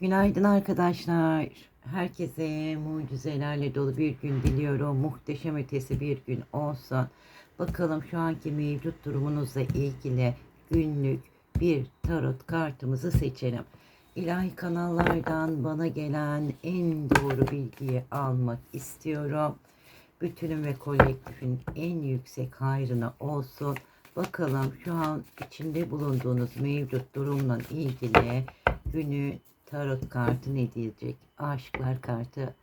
Günaydın arkadaşlar. Herkese mucizelerle dolu bir gün diliyorum. Muhteşem ötesi bir gün olsun. Bakalım şu anki mevcut durumunuzla ilgili günlük bir tarot kartımızı seçelim. İlahi kanallardan bana gelen en doğru bilgiyi almak istiyorum. Bütünün ve kolektifin en yüksek hayrına olsun. Bakalım şu an içinde bulunduğunuz mevcut durumla ilgili günü tarot kartı ne diyecek? Aşıklar kartı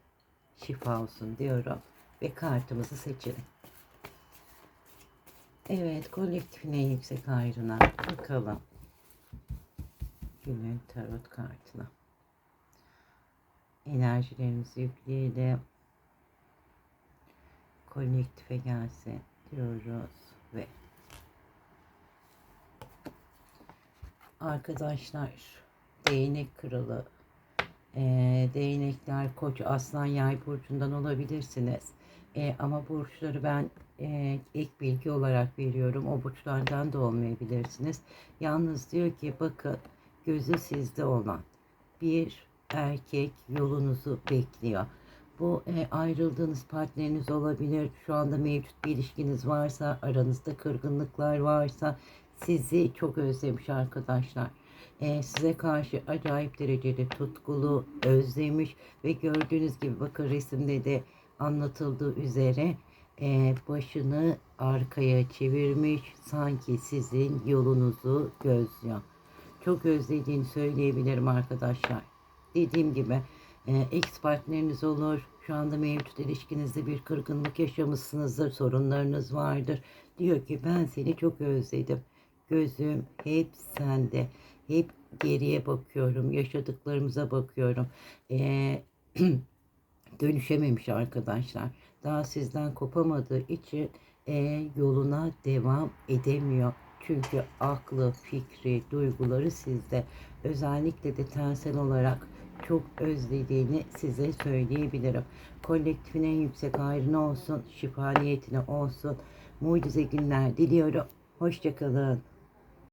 şifa olsun diyorum. Ve kartımızı seçelim. Evet, kolektifin en yüksek hayrına bakalım. Günün tarot kartına. Enerjilerimizi yükleyelim. Kolektife gelsin diyoruz ve arkadaşlar değnek kralı eee, değnekler koç aslan yay burcundan olabilirsiniz Eee, ama burçları ben eee, ek bilgi olarak veriyorum o burçlardan da olmayabilirsiniz yalnız diyor ki bakın gözü sizde olan bir erkek yolunuzu bekliyor bu e, ayrıldığınız partneriniz olabilir. Şu anda mevcut bir ilişkiniz varsa, aranızda kırgınlıklar varsa sizi çok özlemiş arkadaşlar. E, size karşı acayip derecede tutkulu, özlemiş ve gördüğünüz gibi bakın resimde de anlatıldığı üzere e, başını arkaya çevirmiş sanki sizin yolunuzu gözlüyor. Çok özlediğini söyleyebilirim arkadaşlar. Dediğim gibi e, ex partneriniz olur. Şu anda mevcut ilişkinizde bir kırgınlık yaşamışsınızdır. Sorunlarınız vardır. Diyor ki ben seni çok özledim. Gözüm hep sende. Hep geriye bakıyorum. Yaşadıklarımıza bakıyorum. E, dönüşememiş arkadaşlar. Daha sizden kopamadığı için e, yoluna devam edemiyor. Çünkü aklı, fikri, duyguları sizde. Özellikle de tensel olarak çok özlediğini size söyleyebilirim. Kolektifin en yüksek hayrına olsun, şifa niyetine olsun. Mucize günler diliyorum. Hoşçakalın.